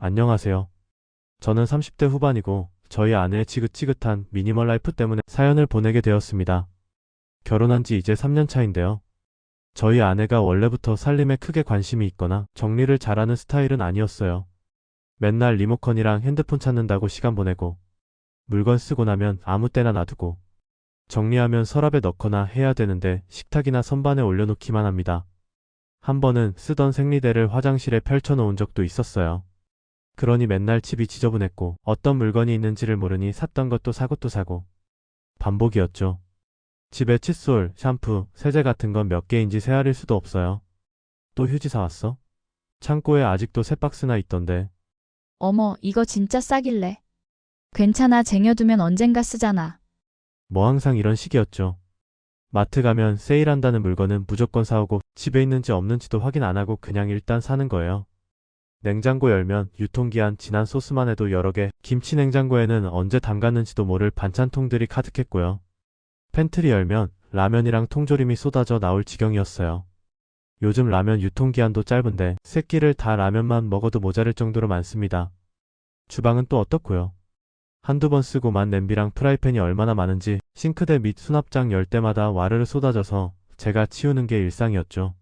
안녕하세요. 저는 30대 후반이고 저희 아내의 지긋지긋한 미니멀 라이프 때문에 사연을 보내게 되었습니다. 결혼한 지 이제 3년 차인데요. 저희 아내가 원래부터 살림에 크게 관심이 있거나 정리를 잘하는 스타일은 아니었어요. 맨날 리모컨이랑 핸드폰 찾는다고 시간 보내고 물건 쓰고 나면 아무 때나 놔두고 정리하면 서랍에 넣거나 해야 되는데 식탁이나 선반에 올려놓기만 합니다. 한 번은 쓰던 생리대를 화장실에 펼쳐놓은 적도 있었어요. 그러니 맨날 집이 지저분했고 어떤 물건이 있는지를 모르니 샀던 것도 사고 또 사고 반복이었죠. 집에 칫솔, 샴푸, 세제 같은 건 몇 개인지 세알일 수도 없어요. 또 휴지 사왔어? 창고에 아직도 세 박스나 있던데 어머, 이거 진짜 싸길래. 괜찮아, 쟁여두면 언젠가 쓰잖아. 뭐 항상 이런 식이었죠. 마트 가면 세일한다는 물건은 무조건 사오고 집에 있는지 없는지도 확인 안 하고 그냥 일단 사는 거예요. 냉장고 열면 유통기한 지난 소스만 해도 여러 개, 김치 냉장고에는 언제 담갔는지도 모를 반찬통들이 가득했고요. 팬트리 열면 라면이랑 통조림이 쏟아져 나올 지경이었어요. 요즘 라면 유통기한도 짧은데 새끼를 다 라면만 먹어도 모자랄 정도로 많습니다. 주방은 또 어떻고요? 한두 번 쓰고 만 냄비랑 프라이팬이 얼마나 많은지 싱크대 및 수납장 열 때마다 와르르 쏟아져서 제가 치우는 게 일상이었죠.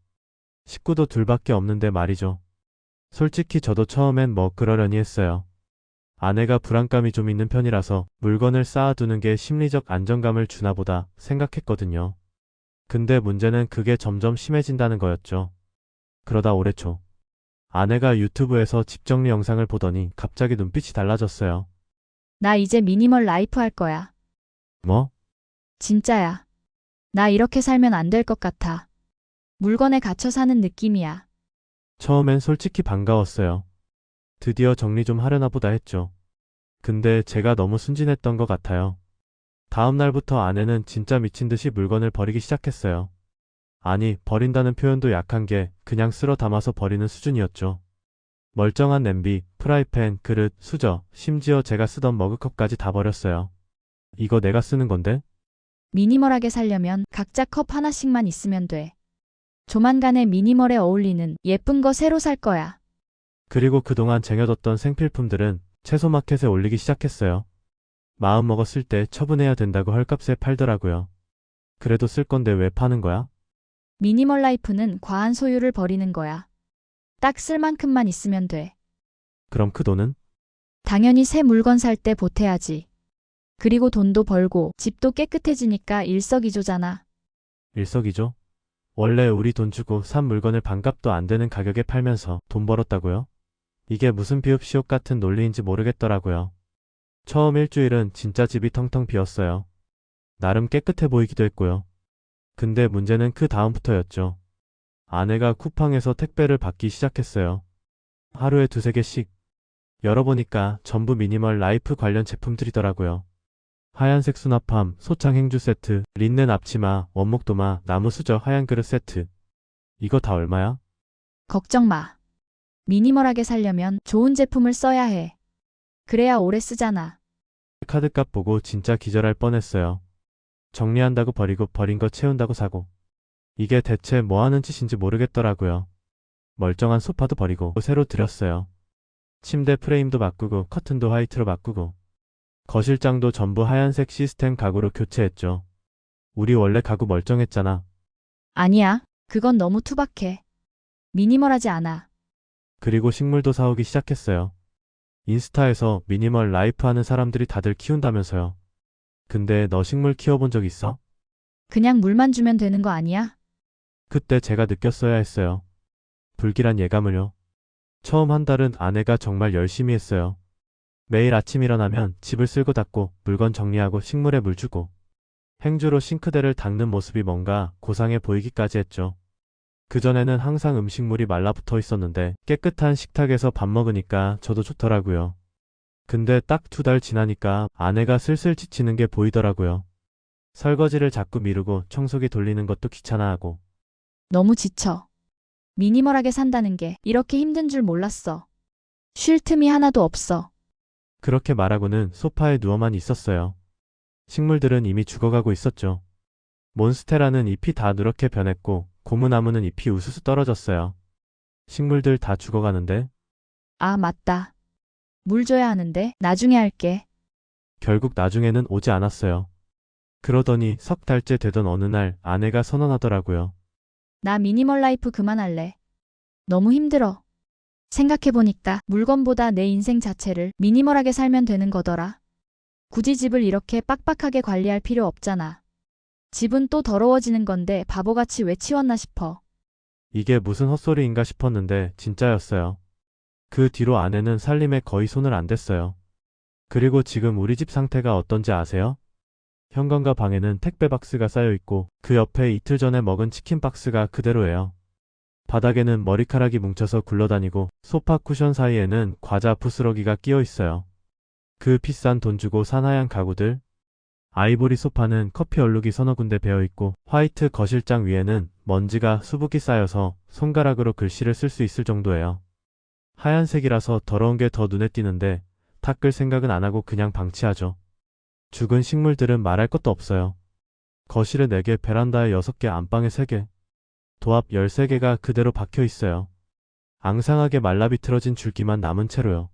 식구도 둘밖에 없는데 말이죠. 솔직히 저도 처음엔 뭐 그러려니 했어요. 아내가 불안감이 좀 있는 편이라서 물건을 쌓아두는 게 심리적 안정감을 주나 보다 생각했거든요. 근데 문제는 그게 점점 심해진다는 거였죠. 그러다 올해 초 아내가 유튜브에서 집 정리 영상을 보더니 갑자기 눈빛이 달라졌어요. 나 이제 미니멀 라이프 할 거야. 뭐? 진짜야. 나 이렇게 살면 안 될 것 같아. 물건에 갇혀 사는 느낌이야. 처음엔 솔직히 반가웠어요. 드디어 정리 좀 하려나 보다 했죠. 근데 제가 너무 순진했던 것 같아요. 다음 날부터 아내는 진짜 미친 듯이 물건을 버리기 시작했어요. 아니, 버린다는 표현도 약한 게 그냥 쓸어 담아서 버리는 수준이었죠. 멀쩡한 냄비, 프라이팬, 그릇, 수저, 심지어 제가 쓰던 머그컵까지 다 버렸어요. 이거 내가 쓰는 건데? 미니멀하게 살려면 각자 컵 하나씩만 있으면 돼. 조만간에 미니멀에 어울리는 예쁜 거 새로 살 거야. 그리고 그동안 쟁여뒀던 생필품들은 채소 마켓에 올리기 시작했어요. 마음 먹었을 때 처분해야 된다고 헐값에 팔더라고요. 그래도 쓸 건데 왜 파는 거야? 미니멀 라이프는 과한 소유를 버리는 거야. 딱 쓸 만큼만 있으면 돼. 그럼 그 돈은? 당연히 새 물건 살 때 보태야지. 그리고 돈도 벌고 집도 깨끗해지니까 일석이조잖아. 일석이조? 원래 우리 돈 주고 산 물건을 반값도 안 되는 가격에 팔면서 돈 벌었다고요? 이게 무슨 비읍시옥 같은 논리인지 모르겠더라고요. 처음 일주일은 진짜 집이 텅텅 비었어요. 나름 깨끗해 보이기도 했고요. 근데 문제는 그 다음부터였죠. 아내가 쿠팡에서 택배를 받기 시작했어요. 하루에 두세 개씩. 열어보니까 전부 미니멀 라이프 관련 제품들이더라고요. 하얀색 수납함, 소창 행주 세트, 린넨 앞치마, 원목 도마, 나무 수저 하얀 그릇 세트. 이거 다 얼마야? 걱정 마. 미니멀하게 살려면 좋은 제품을 써야 해. 그래야 오래 쓰잖아. 카드값 보고 진짜 기절할 뻔했어요. 정리한다고 버리고 버린 거 채운다고 사고. 이게 대체 뭐 하는 짓인지 모르겠더라고요. 멀쩡한 소파도 버리고 새로 들였어요. 침대 프레임도 바꾸고 커튼도 화이트로 바꾸고 거실장도 전부 하얀색 시스템 가구로 교체했죠. 우리 원래 가구 멀쩡했잖아. 아니야. 그건 너무 투박해. 미니멀하지 않아. 그리고 식물도 사오기 시작했어요. 인스타에서 미니멀 라이프 하는 사람들이 다들 키운다면서요. 근데 너 식물 키워본 적 있어? 그냥 물만 주면 되는 거 아니야? 그때 제가 느꼈어야 했어요. 불길한 예감을요. 처음 한 달은 아내가 정말 열심히 했어요. 매일 아침 일어나면 집을 쓸고 닦고 물건 정리하고 식물에 물 주고 행주로 싱크대를 닦는 모습이 뭔가 고상해 보이기까지 했죠. 그전에는 항상 음식물이 말라붙어 있었는데 깨끗한 식탁에서 밥 먹으니까 저도 좋더라고요. 근데 딱 두 달 지나니까 아내가 슬슬 지치는 게 보이더라고요. 설거지를 자꾸 미루고 청소기 돌리는 것도 귀찮아하고 너무 지쳐. 미니멀하게 산다는 게 이렇게 힘든 줄 몰랐어. 쉴 틈이 하나도 없어. 그렇게 말하고는 소파에 누워만 있었어요. 식물들은 이미 죽어가고 있었죠. 몬스테라는 잎이 다 누렇게 변했고 고무나무는 잎이 우수수 떨어졌어요. 식물들 다 죽어가는데 아, 맞다. 물 줘야 하는데 나중에 할게. 결국 나중에는 오지 않았어요. 그러더니 석 달째 되던 어느 날 아내가 선언하더라고요. 나 미니멀 라이프 그만할래. 너무 힘들어. 생각해보니까 물건보다 내 인생 자체를 미니멀하게 살면 되는 거더라. 굳이 집을 이렇게 빡빡하게 관리할 필요 없잖아. 집은 또 더러워지는 건데 바보같이 왜 치웠나 싶어. 이게 무슨 헛소리인가 싶었는데 진짜였어요. 그 뒤로 아내는 살림에 거의 손을 안 댔어요. 그리고 지금 우리 집 상태가 어떤지 아세요? 현관과 방에는 택배 박스가 쌓여 있고 그 옆에 이틀 전에 먹은 치킨 박스가 그대로예요. 바닥에는 머리카락이 뭉쳐서 굴러다니고 소파 쿠션 사이에는 과자 부스러기가 끼어 있어요. 그 비싼 돈 주고 산 하얀 가구들. 아이보리 소파는 커피 얼룩이 서너 군데 베어 있고 화이트 거실장 위에는 먼지가 수북이 쌓여서 손가락으로 글씨를 쓸 수 있을 정도예요. 하얀색이라서 더러운 게 더 눈에 띄는데 닦을 생각은 안 하고 그냥 방치하죠. 죽은 식물들은 말할 것도 없어요. 거실에 4개, 베란다에 6개, 안방에 3개. 도합 13개가 그대로 박혀 있어요. 앙상하게 말라비틀어진 줄기만 남은 채로요.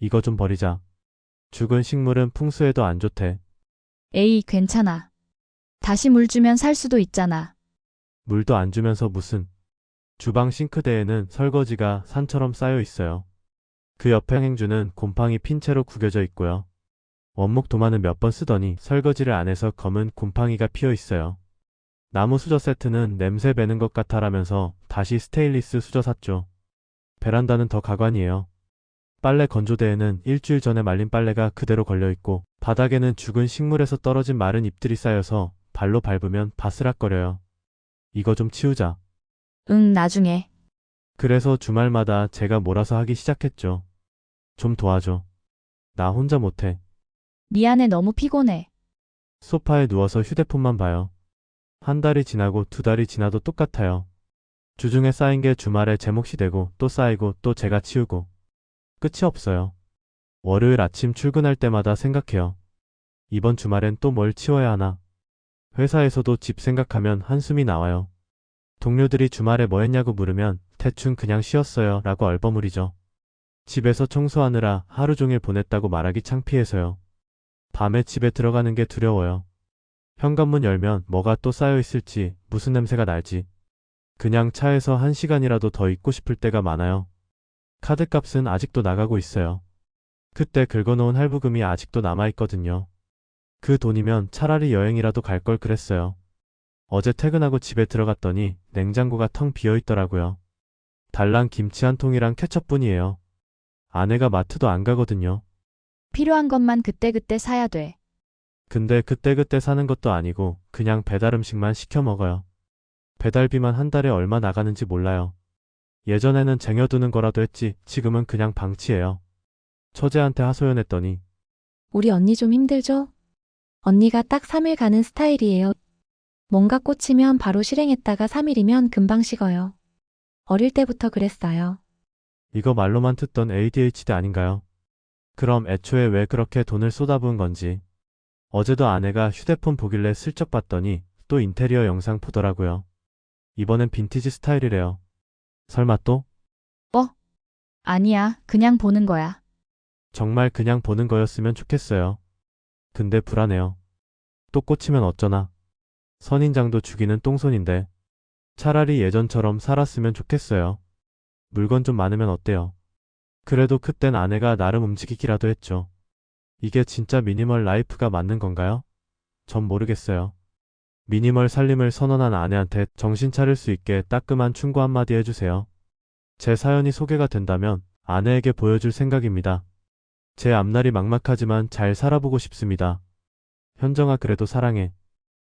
이거 좀 버리자. 죽은 식물은 풍수에도 안 좋대. 에이, 괜찮아. 다시 물 주면 살 수도 있잖아. 물도 안 주면서 무슨. 주방 싱크대에는 설거지가 산처럼 쌓여 있어요. 그 옆에 행주는 곰팡이 핀 채로 구겨져 있고요. 원목 도마는 몇 번 쓰더니 설거지를 안 해서 검은 곰팡이가 피어 있어요. 나무 수저 세트는 냄새 배는 것 같아라면서 다시 스테인리스 수저 샀죠. 베란다는 더 가관이에요. 빨래 건조대에는 일주일 전에 말린 빨래가 그대로 걸려 있고 바닥에는 죽은 식물에서 떨어진 마른 잎들이 쌓여서 발로 밟으면 바스락거려요. 이거 좀 치우자. 응, 나중에. 그래서 주말마다 제가 몰아서 하기 시작했죠. 좀 도와줘. 나 혼자 못해. 미안해, 너무 피곤해. 소파에 누워서 휴대폰만 봐요. 한 달이 지나고 두 달이 지나도 똑같아요. 주중에 쌓인 게 주말에 제 몫이 되고 또 쌓이고 또 제가 치우고. 끝이 없어요. 월요일 아침 출근할 때마다 생각해요. 이번 주말엔 또 뭘 치워야 하나. 회사에서도 집 생각하면 한숨이 나와요. 동료들이 주말에 뭐 했냐고 물으면 대충 그냥 쉬었어요 라고 얼버무리죠. 집에서 청소하느라 하루 종일 보냈다고 말하기 창피해서요. 밤에 집에 들어가는 게 두려워요. 현관문 열면 뭐가 또 쌓여 있을지, 무슨 냄새가 날지. 그냥 차에서 한 시간이라도 더 있고 싶을 때가 많아요. 카드값은 아직도 나가고 있어요. 그때 긁어놓은 할부금이 아직도 남아있거든요. 그 돈이면 차라리 여행이라도 갈 걸 그랬어요. 어제 퇴근하고 집에 들어갔더니 냉장고가 텅 비어 있더라고요. 달랑 김치 한 통이랑 케첩뿐이에요. 아내가 마트도 안 가거든요. 필요한 것만 그때그때 사야 돼. 근데 그때그때 사는 것도 아니고 그냥 배달 음식만 시켜 먹어요. 배달비만 한 달에 얼마 나가는지 몰라요. 예전에는 쟁여두는 거라도 했지 지금은 그냥 방치해요. 처제한테 하소연했더니 우리 언니 좀 힘들죠? 언니가 딱 3일 가는 스타일이에요. 뭔가 꽂히면 바로 실행했다가 3일이면 금방 식어요. 어릴 때부터 그랬어요. 이거 말로만 듣던 ADHD 아닌가요? 그럼 애초에 왜 그렇게 돈을 쏟아부은 건지. 어제도 아내가 휴대폰 보길래 슬쩍 봤더니 또 인테리어 영상 보더라고요. 이번엔 빈티지 스타일이래요. 설마 또? 아니야, 그냥 보는 거야. 정말 그냥 보는 거였으면 좋겠어요. 근데 불안해요. 또 꽂히면 어쩌나. 선인장도 죽이는 똥손인데. 차라리 예전처럼 살았으면 좋겠어요. 물건 좀 많으면 어때요? 그래도 그땐 아내가 나름 움직이기라도 했죠. 이게 진짜 미니멀 라이프가 맞는 건가요? 전 모르겠어요. 미니멀 살림을 선언한 아내한테 정신 차릴 수 있게 따끔한 충고 한마디 해주세요. 제 사연이 소개가 된다면 아내에게 보여줄 생각입니다. 제 앞날이 막막하지만 잘 살아보고 싶습니다. 현정아 그래도 사랑해.